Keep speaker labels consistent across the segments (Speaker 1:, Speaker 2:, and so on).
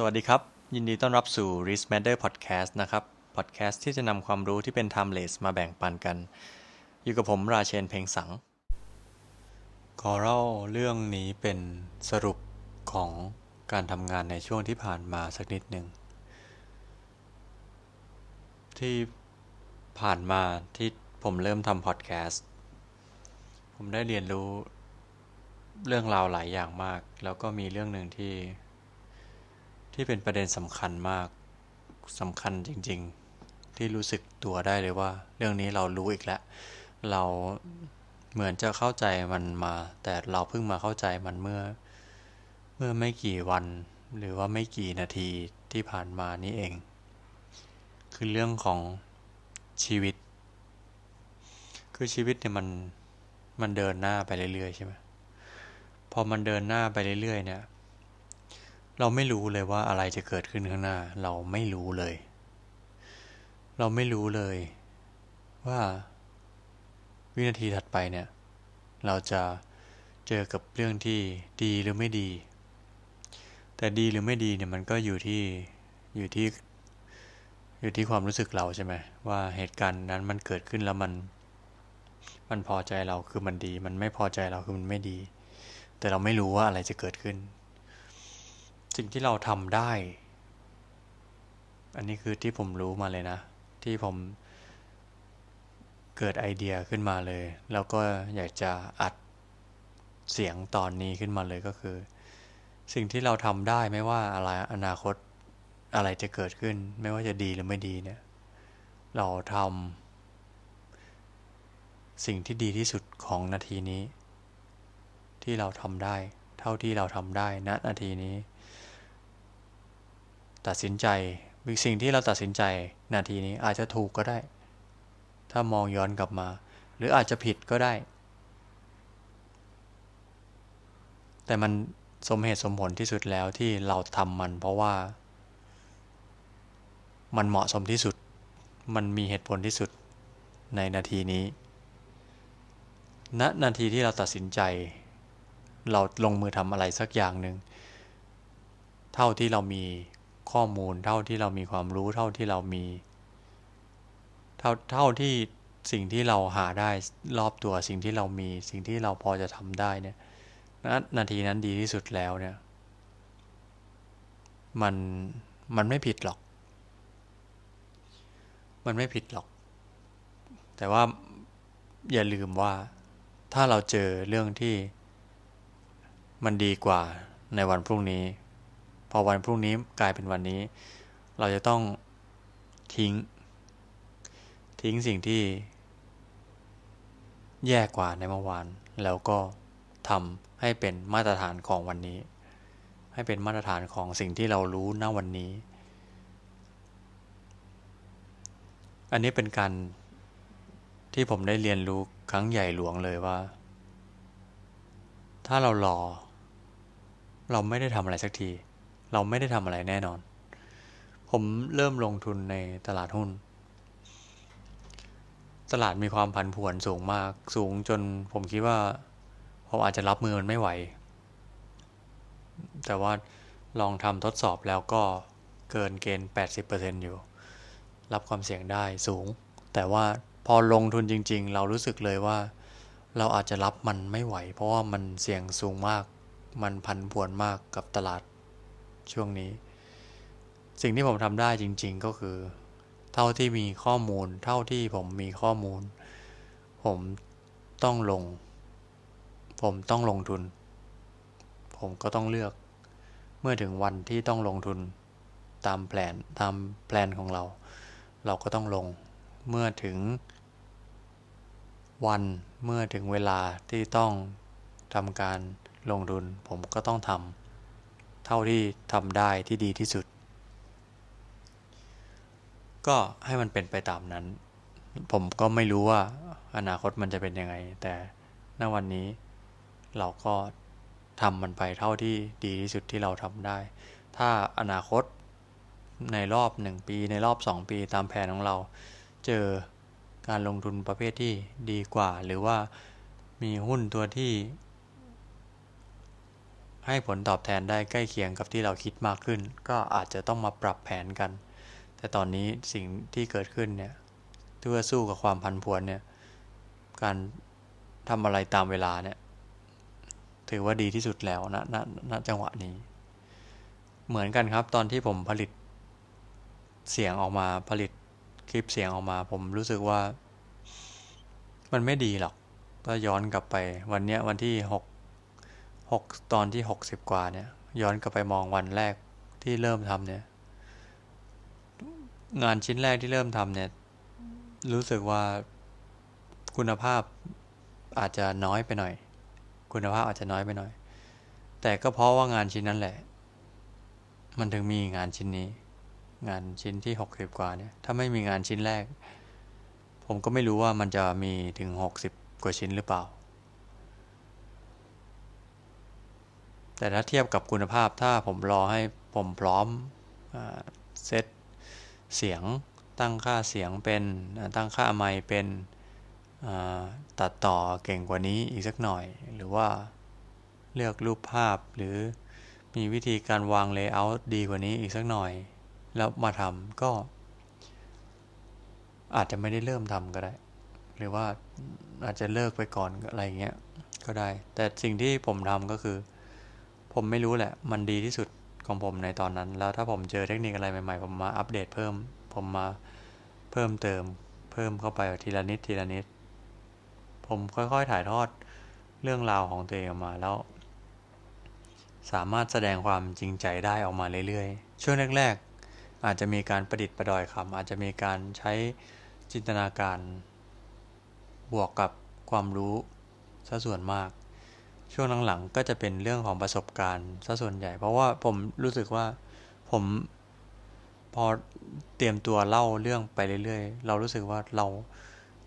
Speaker 1: สวัสดีครับ ยินดีต้อนรับสู่ Risk Matter Podcast นะครับ podcast ที่จะนำความรู้ที่เป็น timeless มาแบ่งปันกัน อยู่กับผมราเชนเพ็งสัง ขอเล่าเรื่องนี้เป็นสรุปของการทำงานในช่วงที่ผ่านมาสักนิดหนึ่ง ที่ผ่านมาที่ผมเริ่มทำพอดแคสต์ผมได้เรียนรู้เรื่องราวหลายอย่างมาก แล้วก็มีเรื่องหนึ่งที่ ที่เป็นประเด็นสำคัญมากสำคัญจริง ๆ ที่รู้สึกตัวได้เลยว่า เรื่องนี้เรารู้อีกแล้ว เราเหมือนจะเข้าใจมันมา แต่เราเพิ่งมาเข้าใจมันเมื่อ เมื่อไม่กี่วัน หรือว่าไม่กี่นาทีที่ผ่านมานี้เอง คือเรื่องของชีวิต คือชีวิตเนี่ยมันมันเดินหน้าไปเรื่อยๆใช่ไหมพอมันเดินหน้าไปเรื่อยๆเนี่ย เราไม่รู้เลยว่าอะไรจะเกิดขึ้นข้างหน้า เราไม่รู้เลย เราไม่รู้เลย ว่าวินาทีถัดไปเนี่ย เราจะเจอกับเรื่องที่ดีหรือไม่ดี แต่ดีหรือไม่ดีเนี่ยมันก็อยู่ที่อยู่ที่อยู่ที่ความรู้สึกเราใช่ไหมว่าเหตุการณ์นั้นมันเกิดขึ้นแล้วมัน มันพอใจเราคือมันดี มันไม่พอใจเราคือมันไม่ดี แต่เราไม่รู้ว่าอะไรจะเกิดขึ้น สิ่งที่เราทำได้ อันนี้คือที่ผมรู้มาเลยนะ ที่ผมเกิดไอเดียขึ้นมาเลย แล้วก็อยากจะอัดเสียงตอนนี้ขึ้นมาเลยก็คือ สิ่งที่เราทำได้ไม่ว่าอะไรอนาคตอะไรจะเกิดขึ้น ไม่ว่าจะดีหรือไม่ดีเนี่ย เราทำสิ่งที่ดีที่สุดของนาทีนี้ ที่เราทำได้ เท่าที่เราทำได้ณนาทีนี้ ตัดสินใจสิ่งที่เราตัดสินใจนาทีนี้อาจจะถูกก็ได้ ถ้ามองย้อนกลับมา หรืออาจจะผิดก็ได้ แต่มันสมเหตุสมผลที่สุดแล้วที่เราทำมัน เพราะว่า มันเหมาะสมที่สุด มันมีเหตุผลที่สุดในนาทีนี้ณนาทีที่เราตัดสินใจ เราลงมือทำอะไรสักอย่างหนึ่ง เท่าที่เรามี ข้อมูล เท่าที่เรามีความรู้เท่าที่เรามี เท่าเท่าที่สิ่งที่เราหาได้รอบตัวสิ่งที่เรามีสิ่งที่เราพอจะทำได้เนี่ยนาทีนั้นดีที่สุดแล้วเนี่ย มันมันไม่ผิดหรอก มันไม่ผิดหรอก แต่ว่าอย่าลืมว่าถ้าเราเจอเรื่องที่มันดีกว่าในวันพรุ่งนี้ พอวันพรุ่งนี้กลายเป็นวันนี้ เราจะต้องทิ้ง ทิ้งสิ่งที่ แย่กว่าในเมื่อวาน แล้วก็ทำให้เป็นมาตรฐานของวันนี้ ให้เป็นมาตรฐานของสิ่งที่เรารู้ณวันนี้ อันนี้เป็นการที่ผมได้เรียนรู้ครั้งใหญ่หลวงเลยว่า ถ้าเรารอ เราไม่ได้ทำอะไรสักที เราไม่ได้ทำอะไรแน่นอน ผมเริ่มลงทุนในตลาดหุ้น ตลาดมีความผันผวนสูงมาก สูงจนผมคิดว่าผมอาจจะรับมือมันไม่ไหว แต่ว่าลองทำทดสอบแล้วก็เกินเกณฑ์ 80%อยู่ รับความเสี่ยงได้สูง แต่ว่าพอลงทุนจริง ๆ เรารู้สึกเลยว่า เราอาจจะรับมันไม่ไหว เพราะว่ามันเสี่ยงสูงมาก มันพันผวนมากกับตลาด ช่วงนี้ สิ่งที่ผมทำได้จริง ๆ ก็คือ เท่าที่มีข้อมูล เท่าที่ผมมีข้อมูล ผมต้องลง ผมต้องลงทุน ผมก็ต้องเลือก เมื่อถึงวันที่ต้องลงทุนตามแผนตามแผนของเรา เราก็ต้องลง เมื่อถึงวันเมื่อถึงเวลาที่ต้องทำการลงทุน ผมก็ต้องทำ เท่าที่ทำได้ที่ดีที่สุด ก็ให้มันเป็นไปตามนั้น ผมก็ไม่รู้ว่าอนาคตมันจะเป็นยังไง แต่ณวันนี้เราก็ทำมันไปเท่าที่ดีที่สุดที่เราทำได้ ถ้าอนาคตในรอบหนึ่งปีในรอบสองปีตามแผนของเรา เจอการลงทุนประเภทที่ดีกว่า หรือว่ามีหุ้นตัวที่ ให้ผลตอบแทนได้ใกล้เคียงกับที่เราคิดมากขึ้น ก็อาจจะต้องมาปรับแผนกัน แต่ตอนนี้สิ่งที่เกิดขึ้นเนี่ยเพื่อสู้กับความพันพวนเนี่ยการทำอะไรตามเวลาเนี่ยถือว่าดีที่สุดแล้วนะณณจังหวะนี้ เหมือนกันครับตอนที่ผมผลิตเสียงออกมาผลิตคลิปเสียงออกมา ผมรู้สึกว่า มันไม่ดีหรอกถ้าย้อนกลับไปวันเนี้ยวันที่หก หกตอนที่หกสิบกว่าเนี่ย ย้อนกลับไปมองวันแรกที่เริ่มทำเนี่ย งานชิ้นแรกที่เริ่มทำเนี่ย รู้สึกว่าคุณภาพอาจจะน้อยไปหน่อย คุณภาพอาจจะน้อยไปหน่อย แต่ก็เพราะว่างานชิ้นนั้นแหละ มันถึงมีงานชิ้นนี้ งานชิ้นที่หกสิบกว่าเนี่ย ถ้าไม่มีงานชิ้นแรก ผมก็ไม่รู้ว่ามันจะมีถึงหกสิบกว่าชิ้นหรือเปล่า แต่ถ้าเทียบกับคุณภาพถ้าผมรอให้ผมพร้อมเซตเสียงตั้งค่าเสียงเป็นตั้งค่าไมค์เป็นตัดต่อเก่งกว่านี้อีกสักหน่อย หรือว่าเลือกรูปภาพหรือมีวิธีการวางเลเยอร์ดีกว่านี้อีกสักหน่อย แล้วมาทำก็ อาจจะไม่ได้เริ่มทำก็ได้ หรือว่าอาจจะเลิกไปก่อนอะไรเงี้ยก็ได้ แต่สิ่งที่ผมทำก็คือ ผมไม่รู้แหละ มันดีที่สุดของผมในตอนนั้น แล้วถ้าผมเจอเทคนิคอะไรใหม่ๆ ผมมาอัปเดตเพิ่ม ผมมาเพิ่มเติม เพิ่มเข้าไปทีละนิดทีละนิด ผมค่อยๆถ่ายทอดเรื่องราวของตัวเองออกมาแล้ว สามารถแสดงความจริงใจได้ออกมาเรื่อยๆ ช่วงแรก ๆ อาจจะมีการประดิษฐ์ประดอยคำอาจจะมีการใช้จินตนาการ บวกกับความรู้ซะส่วนมาก ช่วงหลังๆก็จะเป็นเรื่องของประสบการณ์ซะส่วนใหญ่ เพราะว่าผมรู้สึกว่าผมพอเตรียมตัวเล่าเรื่องไปเรื่อยๆ เรารู้สึกว่าเรา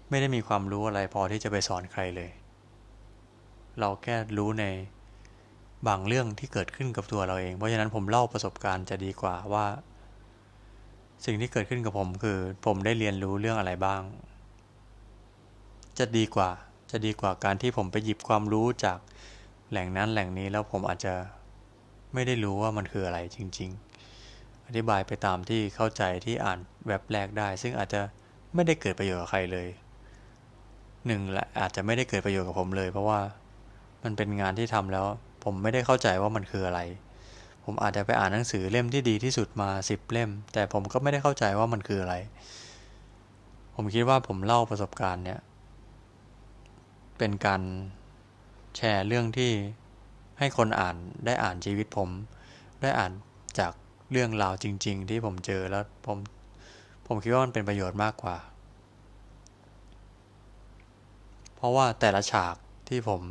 Speaker 1: ไม่ได้มีความรู้อะไรพอที่จะไปสอนใครเลย เราแค่รู้ในบางเรื่องที่เกิดขึ้นกับตัวเราเอง เพราะฉะนั้นผมเล่าประสบการณ์จะดีกว่าว่า สิ่งที่เกิดขึ้นกับผมคือ ผมได้เรียนรู้เรื่องอะไรบ้าง จะดีกว่าจะดีกว่าการที่ผมไปหยิบความรู้จาก แหล่งนั้นแหล่งนี้แล้วผมอาจจะไม่ได้รู้ว่ามันคืออะไรจริง ๆ อธิบายไปตามที่เข้าใจที่อ่านแว็บแรกได้ ซึ่งอาจจะไม่ได้เกิดประโยชน์กับใครเลยหนึ่งและอาจจะไม่ได้เกิดประโยชน์กับผมเลย เพราะว่ามันเป็นงานที่ทำแล้ว ผมไม่ได้เข้าใจว่ามันคืออะไร ผมอาจจะไปอ่านหนังสือเล่มที่ดีที่สุดมาสิบเล่ม แต่ผมก็ไม่ได้เข้าใจว่ามันคืออะไร ผมคิดว่าผมเล่าประสบการณ์เนี่ยเป็นการ แชร์เรื่องที่ให้คนอ่านได้อ่านชีวิตผม ได้อ่านจากเรื่องราวจริง ๆ ที่ผมเจอแล้วผมผมคิดว่ามันเป็นประโยชน์มากกว่า เพราะว่าแต่ละฉากที่ผม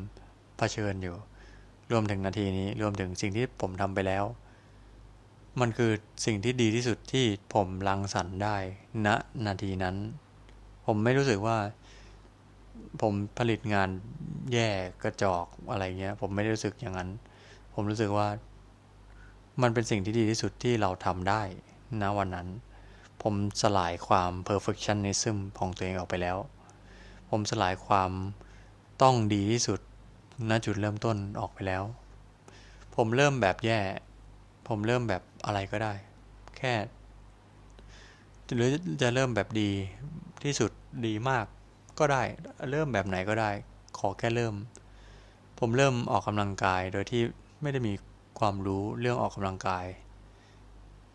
Speaker 1: เผชิญอยู่ รวมถึงนาทีนี้รวมถึงสิ่งที่ผมทำไปแล้ว มันคือสิ่งที่ดีที่สุดที่ผมรังสรรค์ได้ณนะนาทีนั้น ผมไม่รู้สึกว่า ผมผลิตงานแย่กระจอกอะไรเงี้ย ผมไม่ได้รู้สึกอย่างนั้น ผมรู้สึกว่า มันเป็นสิ่งที่ดีที่สุดที่เราทำได้ณวันนั้น ผมสลายความ perfectionism ของตัวเองออกไปแล้ว ผมสลายความต้องดีที่สุดณจุดเริ่มต้นออกไปแล้ว ผมเริ่มแบบแย่ ผมเริ่มแบบอะไรก็ได้ แค่ หรือจะเริ่มแบบดีที่สุดดีมาก ก็ได้ เริ่มแบบไหนก็ได้ ขอแค่เริ่ม ผมเริ่มออกกำลังกายโดยที่ไม่ได้มีความรู้เรื่องออกกำลังกาย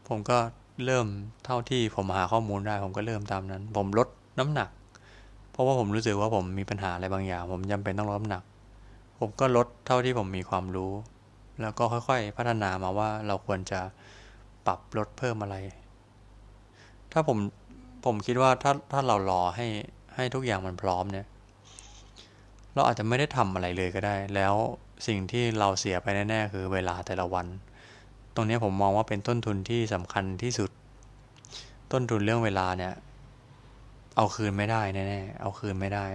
Speaker 1: ผมก็เริ่มเท่าที่ผมหาข้อมูลได้ ผมก็เริ่มตามนั้น ผมลดน้ำหนัก เพราะว่าผมรู้สึกว่าผมมีปัญหาอะไรบางอย่าง ผมจำเป็นต้องลดน้ำหนัก ผมก็ลดเท่าที่ผมมีความรู้ แล้วก็ค่อยๆ พัฒนามาว่าเราควรจะปรับลดเพิ่มอะไร ถ้าผมผมคิดว่าถ้าถ้าเรารอให้ ให้ทุกอย่างมันพร้อมเนี่ย เราอาจจะไม่ได้ทำอะไรเลยก็ได้ แล้วสิ่งที่เราเสียไปแน่ๆคือเวลาแต่ละวัน ตรงนี้ผมมองว่าเป็นต้นทุนที่สำคัญที่สุด ต้นทุนเรื่องเวลาเนี่ย เอาคืนไม่ได้แน่ๆเอาคืนไม่ได้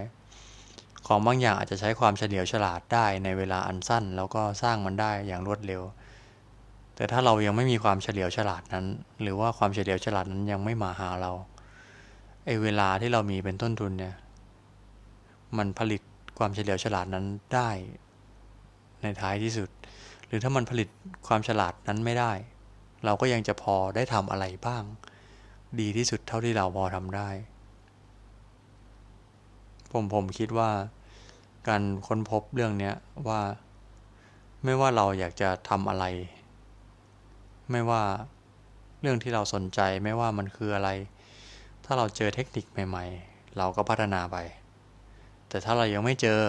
Speaker 1: ของบางอย่างอาจจะใช้ความเฉลียวฉลาดได้ในเวลาอันสั้น แล้วก็สร้างมันได้อย่างรวดเร็วแต่ถ้าเรายังไม่มีความเฉลียวฉลาดนั้น หรือว่าความเฉลียวฉลาดนั้นยังไม่มาหาเรา ไอเวลาที่เรามีเป็นต้นทุนเนี่ย มันผลิตความเฉลียวฉลาดนั้นได้ ในท้ายที่สุด หรือถ้ามันผลิตความฉลาดนั้นไม่ได้ เราก็ยังจะพอได้ทำอะไรบ้าง ดีที่สุดเท่าที่เราพอทำได้ ผมผมคิดว่าการค้นพบเรื่องนี้ว่า ไม่ว่าเราอยากจะทำอะไร ไม่ว่าเรื่องที่เราสนใจไม่ว่ามันคืออะไราเราเจอเทคนิคใหม่ ๆ เราก็พัฒนาไป แต่ถ้าเรายังไม่เจอ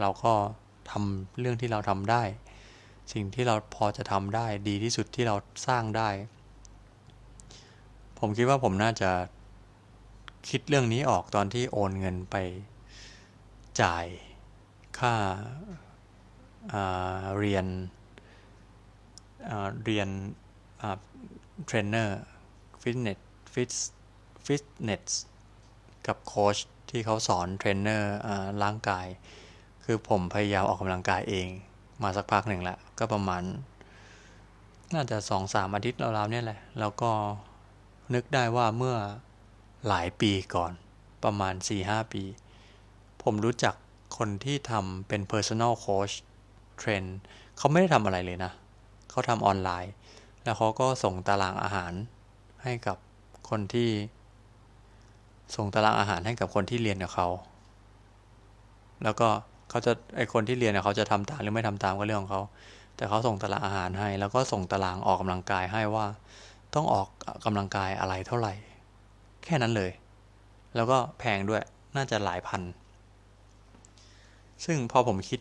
Speaker 1: เราก็ทำเรื่องที่เราทำได้ สิ่งที่เราพอจะทำได้ดีที่สุดที่เราสร้างได้ ผมคิดว่าผมน่าจะคิดเรื่องนี้ออกตอนที่โอนเงินไปจ่ายค่าเรียนเรียนเทรนเนอร์ฟิตเนสฟิต ฟิตเนสกับโค้ชที่เขาสอนเทรนเนอร์ร่างกาย คือผมพยายามออกกำลังกายเอง มาสักพักหนึ่งแล้วก็ประมาณ น่าจะสองสามอาทิตย์ราวๆเนี่ยแหละ แล้วก็นึกได้ว่าเมื่อหลายปีก่อน ประมาณ 4-5 ปี ผมรู้จักคนที่ทำเป็น personal coach เทรนเขาไม่ได้ทำอะไรเลยนะ เขาทำออนไลน์ แล้วเขาก็ส่งตารางอาหารให้กับคนที่ ส่งตารางอาหารให้กับคนที่เรียนกับเขา แล้วก็เขาจะไอคนที่เรียนเนี่ยเขาจะทำตามหรือไม่ทำตามก็เรื่องของเขา แต่เขาส่งตารางอาหารให้ แล้วก็ส่งตารางออกกำลังกายให้ว่า ต้องออกกำลังกายอะไรเท่าไหร่ แค่นั้นเลย แล้วก็แพงด้วยน่าจะหลายพัน ซึ่งพอผมคิด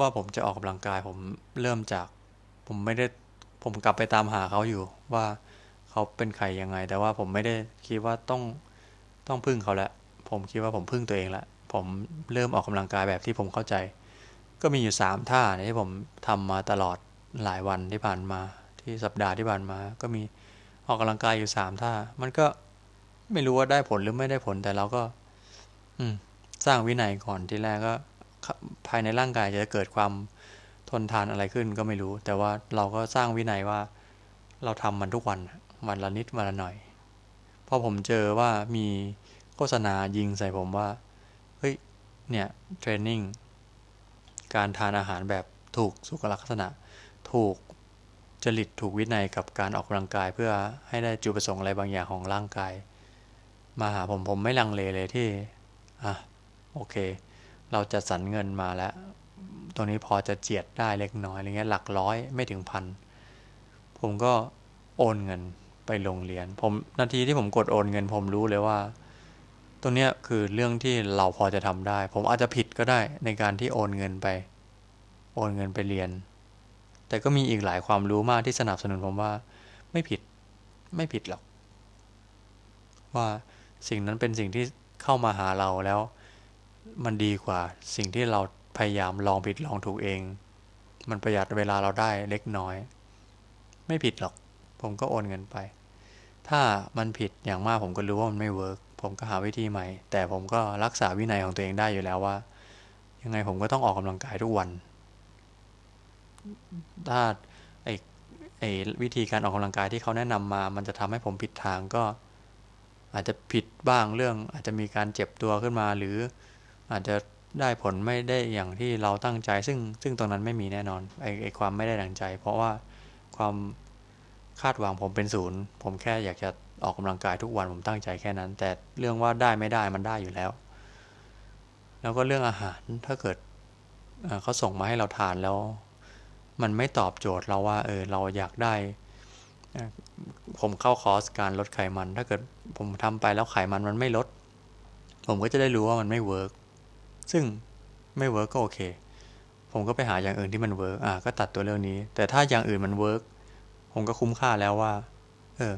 Speaker 1: ว่าผมจะออกกำลังกายผมเริ่มจาก ผมไม่ได้ผมกลับไปตามหาเขาอยู่ว่าเขาเป็นใครยังไง แต่ว่าผมไม่ได้คิดว่าต้อง ต้องพึ่งเขาแล้วผมคิดว่าผมพึ่งตัวเองแล้วผมเริ่มออกกำลังกายแบบที่ผมเข้าใจ ก็มีอยู่สามท่าที่ผมทำมาตลอดหลายวันที่ผ่านมาที่สัปดาห์ที่ผ่านมา ก็มีออกกำลังกายอยู่สามท่า มันก็ไม่รู้ว่าได้ผลหรือไม่ได้ผลแต่เราก็ อืมสร้างวินัยก่อนที่แรกก็ ภายในร่างกายจะเกิดความทนทานอะไรขึ้นก็ไม่รู้ แต่ว่าเราก็สร้างวินัยว่า เราทำมันทุกวันวันละนิดวันละหน่อย พอผมเจอว่ามีโฆษณายิงใส่ผมว่า เฮ้ย เนี่ย เทรนนิ่ง การทานอาหารแบบถูกสุขลักษณะ ถูกจริตถูกวินัยกับการออกกำลังกาย เพื่อให้ได้จุดประสงค์อะไรบางอย่างของร่างกาย มาหาผมผมไม่ลังเลเลยที่ อะ โอเค เราจะสรรเงินมาแล้ว ตรงนี้พอจะเจียดได้เล็กน้อยอะไรเงี้ยหลักร้อยไม่ถึงพัน ผมก็โอนเงิน ไปลงเรียน ผมนาทีที่ผมกดโอนเงินผมรู้เลยว่า ตรงนี้คือเรื่องที่เราพอจะทำได้ ผมอาจจะผิดก็ได้ในการที่โอนเงินไป โอนเงินไปเรียน แต่ก็มีอีกหลายความรู้มากที่สนับสนุนผมว่า ไม่ผิดไม่ผิดหรอก ว่าสิ่งนั้นเป็นสิ่งที่เข้ามาหาเราแล้ว มันดีกว่าสิ่งที่เราพยายามลองผิดลองถูกเอง มันประหยัดเวลาเราได้เล็กน้อย ไม่ผิดหรอก ผมก็โอนเงินไป ถ้ามันผิดอย่างมากผมก็รู้ว่ามันไม่เวิร์กผมก็หาวิธีใหม่ แต่ผมก็รักษาวินัยของตัวเองได้อยู่แล้วว่า ยังไงผมก็ต้องออกกำลังกายทุกวัน ถ้าไอไอวิธีการออกกำลังกายที่เขาแนะนำมา มันจะทำให้ผมผิดทางก็ อาจจะผิดบ้างเรื่อง อาจจะมีการเจ็บตัวขึ้นมา หรืออาจจะได้ผลไม่ได้อย่างที่เราตั้งใจ ซึ่งซึ่งตรงนั้นไม่มีแน่นอนไอไอความไม่ได้ดังใจ เพราะว่าความ คาดหวังผมเป็นศูนย์ผมแค่อยากจะออกกำลังกายทุกวันผมตั้งใจแค่นั้น แต่เรื่องว่าได้ไม่ได้มันได้อยู่แล้ว แล้วก็เรื่องอาหารถ้าเกิดเขาส่งมาให้เราทานแล้ว มันไม่ตอบโจทย์เราว่าเออเราอยากได้ ผมเข้าคอร์สการลดไขมัน ถ้าเกิดผมทำไปแล้วไขมันมันไม่ลด ผมก็จะได้รู้ว่ามันไม่เวิร์กซึ่งไม่เวิร์กก็โอเค ผมก็ไปหาอย่างอื่นที่มันเวิร์กอะก็ตัดตัวเรื่องนี้ แต่ถ้าอย่างอื่นมันเวิร์ก ผมก็คุ้มค่าแล้วว่า เออ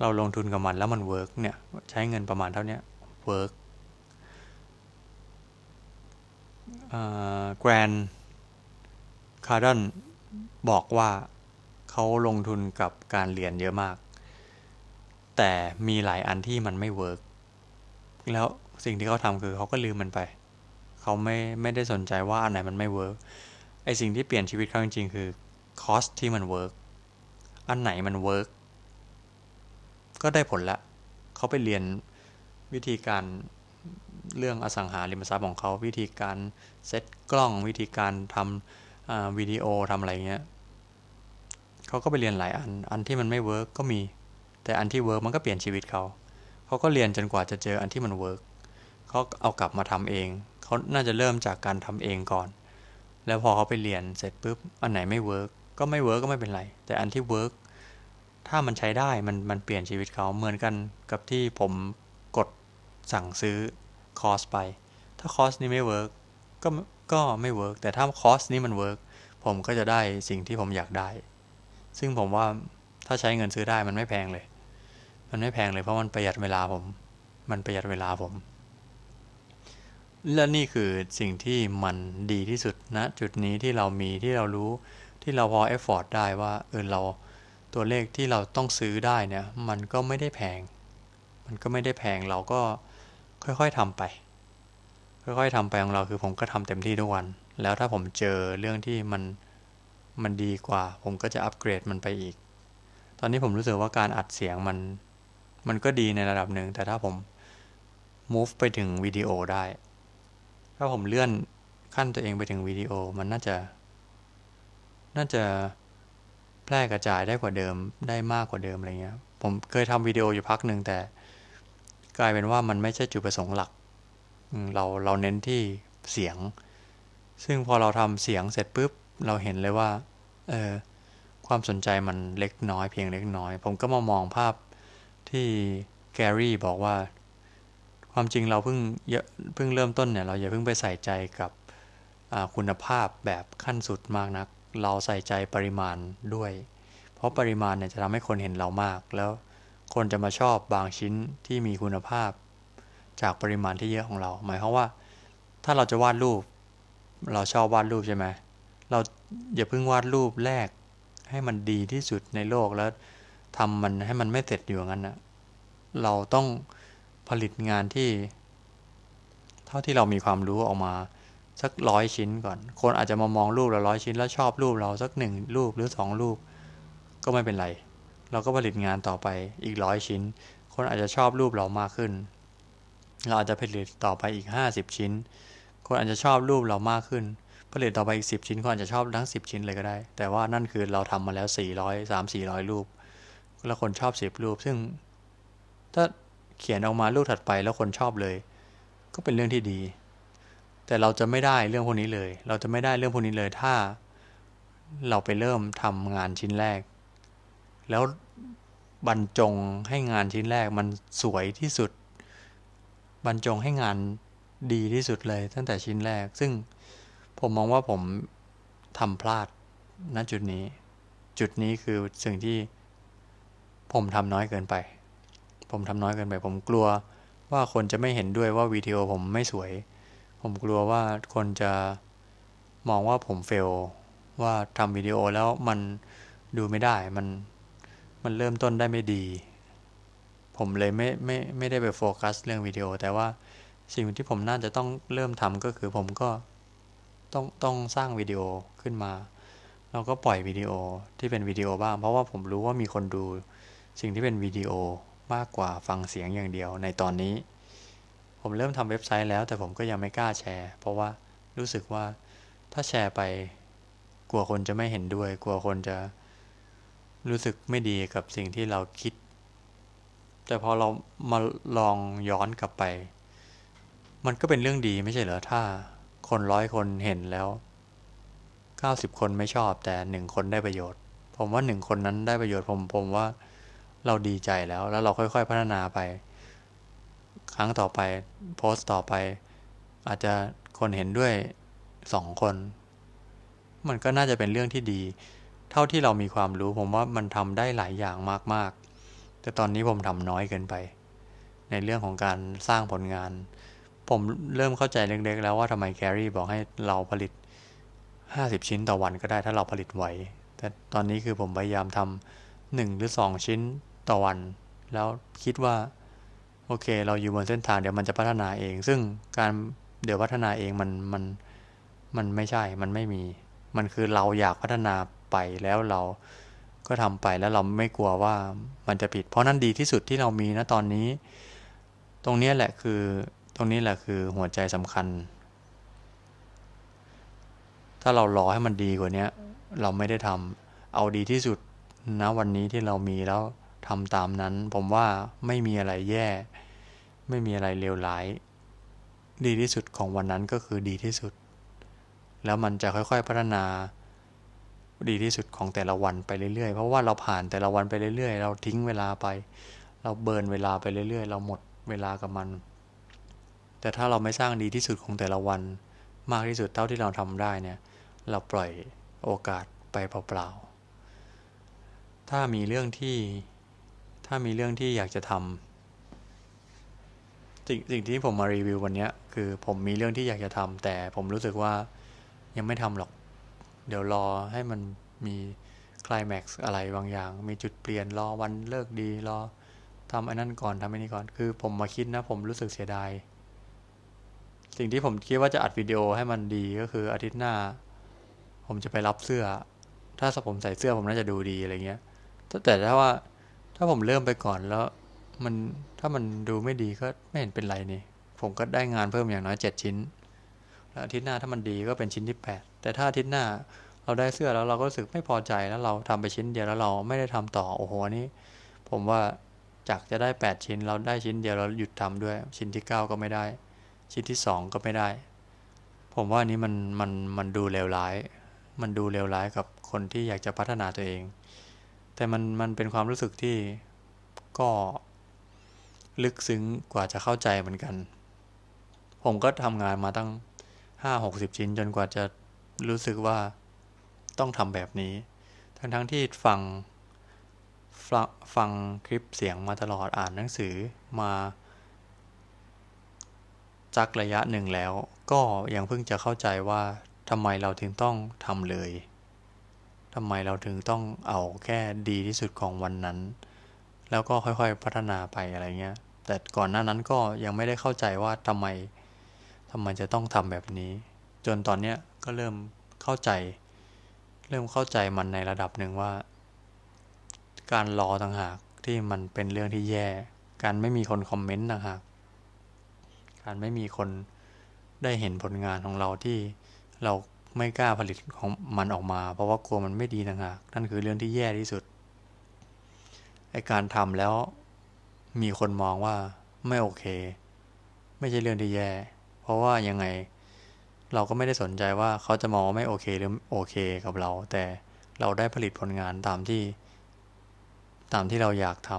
Speaker 1: เราลงทุนกับมันแล้วมันเวิร์กเนี่ย ใช้เงินประมาณเท่านี้เวิร์กแกรนคาร์ดอนบอกว่าเขาลงทุนกับการเรียนเยอะมาก แต่มีหลายอันที่มันไม่เวิร์กแล้วสิ่งที่เขาทำคือเขาก็ลืมมันไป เขาไม่ไม่ได้สนใจว่าอันไหนมันไม่เวิร์กไอสิ่งที่เปลี่ยนชีวิตเขาจริงๆคือคอสที่มันเวิร์ก อันไหนมันเวิร์กก็ได้ผลละเขาไปเรียนวิธีการเรื่องอสังหาริมทรัพย์ของเขาวิธีการเซตกล้องวิธีการทอ่าวิดีโอทำอะไรเงี้ยเขาก็ไปเรียนหลายอัน อันที่มันไม่เวิร์กก็มี แต่อันที่เวิร์กมันก็เปลี่ยนชีวิตเขา เขาก็เรียนจนกว่าจะเจออันที่มันเวิร์กเขาเอากลับมาทำเอง เขาน่าจะเริ่มจากการทำเองก่อน แล้วพอเขาไปเรียนเสร็จปุ๊บ อันไหนไม่เวิร์ก ก็ไม่เวิร์กก็ไม่เป็นไร แต่อันที่เวิร์กถ้ามันใช้ได้มันมันเปลี่ยนชีวิตเขาเหมือนกันกับที่ผมกดสั่งซื้อคอร์สไป ถ้าคอร์สนี้ไม่เวิร์กก็ก็ไม่เวิร์กแต่ถ้าคอร์สนี้มันเวิร์กผมก็จะได้สิ่งที่ผมอยากได้ ซึ่งผมว่าถ้าใช้เงินซื้อได้มันไม่แพงเลย มันไม่แพงเลยเพราะมันประหยัดเวลาผม มันประหยัดเวลาผม และนี่คือสิ่งที่มันดีที่สุดนะจุดนี้ที่เรามีที่เรารู้ ที่เราพอเอฟฟอร์ดได้ว่าเออเราตัวเลขที่เราต้องซื้อได้เนี่ยมันก็ไม่ได้แพง มันก็ไม่ได้แพงเราก็ค่อยๆทำไป ค่อยๆทำไปของเราคือผมก็ทำเต็มที่ทุกวัน แล้วถ้าผมเจอเรื่องที่มันมันดีกว่า ผมก็จะอัปเกรดมันไปอีก ตอนนี้ผมรู้สึกว่าการอัดเสียงมันมันก็ดีในระดับหนึ่งแต่ถ้าผม move ไปถึงวิดีโอได้ ถ้าผมเลื่อนขั้นตัวเองไปถึงวิดีโอมันน่าจะ น่าจะแพร่กระจายได้กว่าเดิมได้มากกว่าเดิมอะไรเงี้ยผมเคยทำวิดีโออยู่พักหนึ่งแต่ กลายเป็นว่ามันไม่ใช่จุดประสงค์หลักเราเราเน้นที่เสียง ซึ่งพอเราทำเสียงเสร็จปุ๊บเราเห็นเลยว่าเออความสนใจมันเล็กน้อยเพียงเล็กน้อย ผมก็มามองภาพที่แกรี่บอกว่า ความจริงเราเพิ่งเพิ่งเริ่มต้นเนี่ย เราอย่าเพิ่งไปใส่ใจกับคุณภาพแบบขั้นสุดมากนัก เราใส่ใจปริมาณด้วย เพราะปริมาณเนี่ยจะทำให้คนเห็นเรามาก แล้วคนจะมาชอบบางชิ้นที่มีคุณภาพ จากปริมาณที่เยอะของเรา หมายความว่า ถ้าเราจะวาดรูป เราชอบวาดรูปใช่ไหมเราอย่าเพิ่งวาดรูปแรก ให้มันดีที่สุดในโลกแล้วทำมันให้มันไม่เสร็จอยู่งั้นนะเราต้องผลิตงานที่ เท่าที่เรามีความรู้ออกมา สักร้อยชิ้นก่อน คนอาจจะมามองรูปเราร้อยชิ้นแล้วชอบรูปเราสักหนึ่งรูปหรือสองรูป ก็ไม่เป็นไร เราก็ผลิตงานต่อไปอีกร้อยชิ้น คนอาจจะชอบรูปเรามากขึ้น เราอาจจะผลิตต่อไปอีกห้าสิบชิ้น คนอาจจะชอบรูปเรามากขึ้น ผลิตต่อไปอีกสิบชิ้น คนอาจจะชอบทั้งสิบชิ้นเลยก็ได้ แต่ว่านั่นคือเราทำมาแล้วสี่ร้อยสามสี่ร้อยรูป แล้วคนชอบสิบรูป ซึ่ง ถ้าเขียนออกมารูปถัดไปแล้วคนชอบเลย ก็เป็นเรื่องที่ดี แต่เราจะไม่ได้เรื่องพวกนี้เลย เราจะไม่ได้เรื่องพวกนี้เลยถ้าเราไปเริ่มทำงานชิ้นแรก แล้วบรรจงให้งานชิ้นแรกมันสวยที่สุด บรรจงให้งานดีที่สุดเลยตั้งแต่ชิ้นแรก ซึ่งผมมองว่าผมทำพลาดณจุดนี้ จุดนี้คือสิ่งที่ผมทำน้อยเกินไป ผมทำน้อยเกินไป ผมกลัวว่าคนจะไม่เห็นด้วยว่าวิดีโอผมไม่สวย ผมกลัวว่าคนจะมองว่าผมเฟล ว่าทำวิดีโอแล้วมันดูไม่ได้มันมันเริ่มต้นได้ไม่ดี ผมเลยไม่ไม่ไม่ได้ไปโฟกัสเรื่องวิดีโอ แต่ว่าสิ่งที่ผมน่าจะต้องเริ่มทำก็คือผมก็ต้องต้องสร้างวิดีโอขึ้นมา แล้วก็ปล่อยวิดีโอที่เป็นวิดีโอบ้าง เพราะว่าผมรู้ว่ามีคนดูสิ่งที่เป็นวิดีโอมากกว่าฟังเสียงอย่างเดียวในตอนนี้ ผมเริ่มทำเว็บไซต์แล้ว แต่ผมก็ยังไม่กล้าแชร์ เพราะว่ารู้สึกว่าถ้าแชร์ไป กลัวคนจะไม่เห็นด้วย กลัวคนจะรู้สึกไม่ดีกับสิ่งที่เราคิด แต่พอเรามาลองย้อนกลับไป มันก็เป็นเรื่องดีไม่ใช่เหรอถ้าคนร้อยคนเห็นแล้ว90 คนไม่ชอบแต่หนึ่งคนได้ประโยชน์ ผมว่าหนึ่งคนนั้นได้ประโยชน์ผมผมว่าเราดีใจแล้วแล้วเราค่อย ๆ พัฒนาไป ครั้งต่อไป โพสต์ต่อไป อาจจะคนเห็นด้วยสองคน มันก็น่าจะเป็นเรื่องที่ดี เท่าที่เรามีความรู้ผมว่ามันทำได้หลายอย่างมากๆ แต่ตอนนี้ผมทำน้อยเกินไป ในเรื่องของการสร้างผลงาน ผมเริ่มเข้าใจเล็กๆ แล้วว่าทำไมแครี่บอกให้เราผลิต 50 ชิ้นต่อวันก็ได้ถ้าเราผลิตไหว แต่ตอนนี้คือผมพยายามทำหนึ่งหรือสองชิ้นต่อวัน แล้วคิดว่า โอเค เราอยู่บนเส้นทางเดี๋ยวมันจะพัฒนาเอง ซึ่งการเดี๋ยวพัฒนาเองมันมันมันไม่ใช่ มันไม่มี มันคือเราอยากพัฒนาไปแล้วเราก็ทำไปแล้วเราไม่กลัวว่ามันจะผิด เพราะนั่นดีที่สุดที่เรามีนะตอนนี้ ตรงนี้แหละคือตรงนี้แหละคือหัวใจสำคัญ ถ้าเรารอให้มันดีกว่าเนี้ย เราไม่ได้ทำเอาดีที่สุดนะวันนี้ที่เรามีแล้ว ทำตามนั้น ผมว่าไม่มีอะไรแย่ ไม่มีอะไรเลวร้าย ดีที่สุดของวันนั้นก็คือดีที่สุด แล้วมันจะค่อยๆพัฒนา ดีที่สุดของแต่ละวันไปเรื่อยๆ เพราะว่าเราผ่านแต่ละวันไปเรื่อยๆ เราทิ้งเวลาไป เราเบิร์นเวลาไปเรื่อยๆ เราหมดเวลากับมัน แต่ถ้าเราไม่สร้างดีที่สุดของแต่ละวัน มากที่สุดเท่าที่เราทำได้เนี่ย เราปล่อยโอกาสไปเปล่าๆถ้ามีเรื่องที่ ถ้ามีเรื่องที่อยากจะทำสิ่งสิ่งที่ผมมารีวิววันนี้คือผมมีเรื่องที่อยากจะทำแต่ผมรู้สึกว่ายังไม่ทำหรอก เดี๋ยวรอให้มันมีคลายแม็กซ์อะไรบางอย่าง มีจุดเปลี่ยนรอวันเลิกดีรอทำไอ้นั่นก่อนทำไอ้นี่ก่อน คือผมมาคิดนะ ผมรู้สึกเสียดาย สิ่งที่ผมคิดว่าจะอัดวิดีโอให้มันดีก็คืออาทิตย์หน้า ผมจะไปรับเสื้อ ถ้าผมใส่เสื้อผมน่าจะดูดีอะไรเงี้ยแต่ถ้าว่า ถ้าผมเริ่มไปก่อนแล้วมันถ้ามันดูไม่ดีก็ไม่เห็นเป็นไรนี่ ผมก็ได้งานเพิ่มอย่างน้อยเจ็ดชิ้น แล้วอาทิตย์หน้าถ้ามันดีก็เป็นชิ้นที่แปดแต่ถ้าอาทิตย์หน้าเราได้เสื้อแล้วเราก็รู้สึกไม่พอใจแล้วเราทำไปชิ้นเดียวแล้วเราไม่ได้ทำต่อโอ้โหนนี้ผมว่าจากจะได้ 8 ชิ้น เราได้ชิ้นเดียวเราหยุดทำด้วย ชิ้นที่ 9 ก็ไม่ได้ ชิ้นที่ 2 ก็ไม่ได้ ผมว่าอันนี้มันมันมันดูเลวร้าย มันดูเลวร้ายกับคนที่อยากจะพัฒนาตัวเอง แต่มันมันเป็นความรู้สึกที่ก็ลึกซึ้งกว่าจะเข้าใจเหมือนกัน ผมก็ทำงานมาตั้งห้าหกสิบชิ้น จนกว่าจะรู้สึกว่าต้องทำแบบนี้ ทั้งทั้งที่ฟังฟงฟังคลิปเสียงมาตลอดอ่านหนังสือมาจักระยะหนึ่งแล้ว ก็ยังเพิ่งจะเข้าใจว่าทำไมเราถึงต้องทำเลย ทำไมเราถึงต้องเอาแค่ดีที่สุดของวันนั้น แล้วก็ค่อยๆพัฒนาไปอะไรเงี้ย แต่ก่อนหน้านั้นก็ยังไม่ได้เข้าใจว่าทำไมทำไมจะต้องทำแบบนี้ จนตอนเนี้ยก็เริ่มเข้าใจ เริ่มเข้าใจมันในระดับหนึ่งว่า การรอต่างหากที่มันเป็นเรื่องที่แย่ การไม่มีคนคอมเมนต์ต่างหาก การไม่มีคนได้เห็นผลงานของเราที่เรา ไม่กล้าผลิตของมันออกมา เพราะว่ากลัวมันไม่ดีต่างหากนั่นคือเรื่องที่แย่ที่สุดไอการทำแล้วมีคนมองว่าไม่โอเค ไม่ใช่เรื่องที่แย่ เพราะว่ายังไงเราก็ไม่ได้สนใจว่าเขาจะมองว่าไม่โอเคหรือโอเคกับเรา แต่เราได้ผลิตผลงานตามที่ ตามที่เราอยากท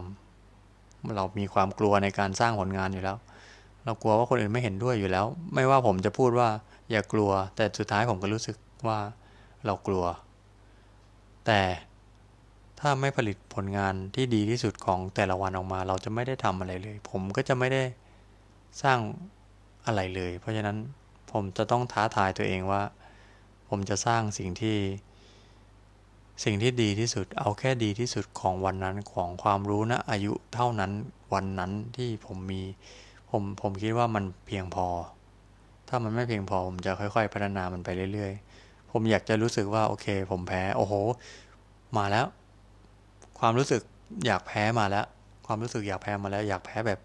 Speaker 1: ำเรามีความกลัวในการสร้างผลงานอยู่แล้ว เรากลัวว่าคนอื่นไม่เห็นด้วยอยู่แล้ว ไม่ว่าผมจะพูดว่า อย่ากลัว แต่สุดท้ายผมก็รู้สึกว่าเรากลัว แต่ถ้าไม่ผลิตผลงานที่ดีที่สุดของแต่ละวันออกมา เราจะไม่ได้ทำอะไรเลย ผมก็จะไม่ได้สร้างอะไรเลย เพราะฉะนั้นผมจะต้องท้าทายตัวเองว่า ผมจะสร้างสิ่งที่ สิ่งที่ดีที่สุด เอาแค่ดีที่สุดของวันนั้นของความรู้นะอายุเท่านั้นวันนั้นที่ผมมี ผมผมคิดว่ามันเพียงพอ ถ้ามันไม่เพียงพอผมจะค่อย ๆ พัฒนามันไปเรื่อย ๆ ผมอยากจะรู้สึกว่าโอเค ผมแพ้โอ้โห มาแล้ว ความรู้สึกอยากแพ้มาแล้ว ความรู้สึกอยากแพ้มาแล้ว อยากแพ้แบบ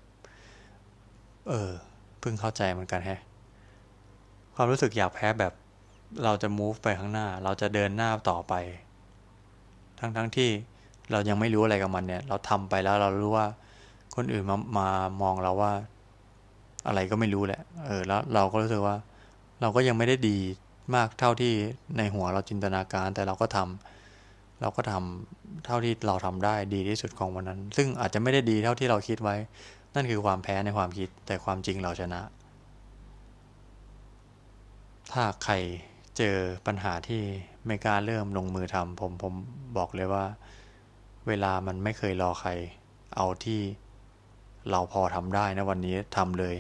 Speaker 1: เออเพิ่งเข้าใจเหมือนกันแฮะความรู้สึกอยากแพ้แบบ เราจะ move ไปข้างหน้า เราจะเดินหน้าต่อไป ทั้งๆทที่เรายังไม่รู้อะไรกับมันเนี่ย เราทำไปแล้วเรารู้ว่าคนอื่นมามามองเราว่า อะไรก็ไม่รู้แหละ เออ แล้วเราก็รู้สึกว่า เราก็ยังไม่ได้ดีมากเท่าที่ในหัวเราจินตนาการ แต่เราก็ทำเราก็ทำเท่าที่เราทำได้ดีที่สุดของวันนั้น ซึ่งอาจจะไม่ได้ดีเท่าที่เราคิดไว้ นั่นคือความแพ้ในความคิด แต่ความจริงเราชนะ ถ้าใครเจอปัญหาที่ไม่กล้าเริ่มลงมือทำผมผมบอกเลยว่า เวลามันไม่เคยรอใคร เอาที่เราพอทำได้นะวันนี้ทำเลย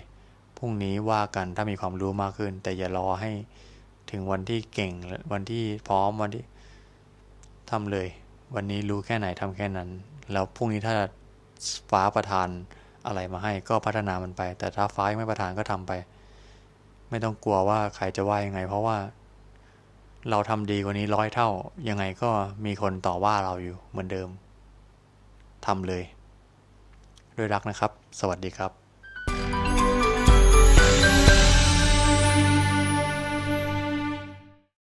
Speaker 1: พรุ่งนี้ว่ากันถ้ามีความรู้มากขึ้น แต่อย่ารอให้ถึงวันที่เก่งวันที่พร้อมวันที่ทำเลย วันนี้รู้แค่ไหนทำแค่นั้น แล้วพรุ่งนี้ถ้าฟ้าประทานอะไรมาให้ก็พัฒนามันไป แต่ถ้าฟ้าไม่ประทานก็ทำไป ไม่ต้องกลัวว่าใครจะว่ายังไง เพราะว่า เราทำดีกว่านี้ร้อยเท่า ยังไงก็มีคนต่อว่าเราอยู่เหมือนเดิมทำเลย ด้วยรักนะครับ สวัสดีครับ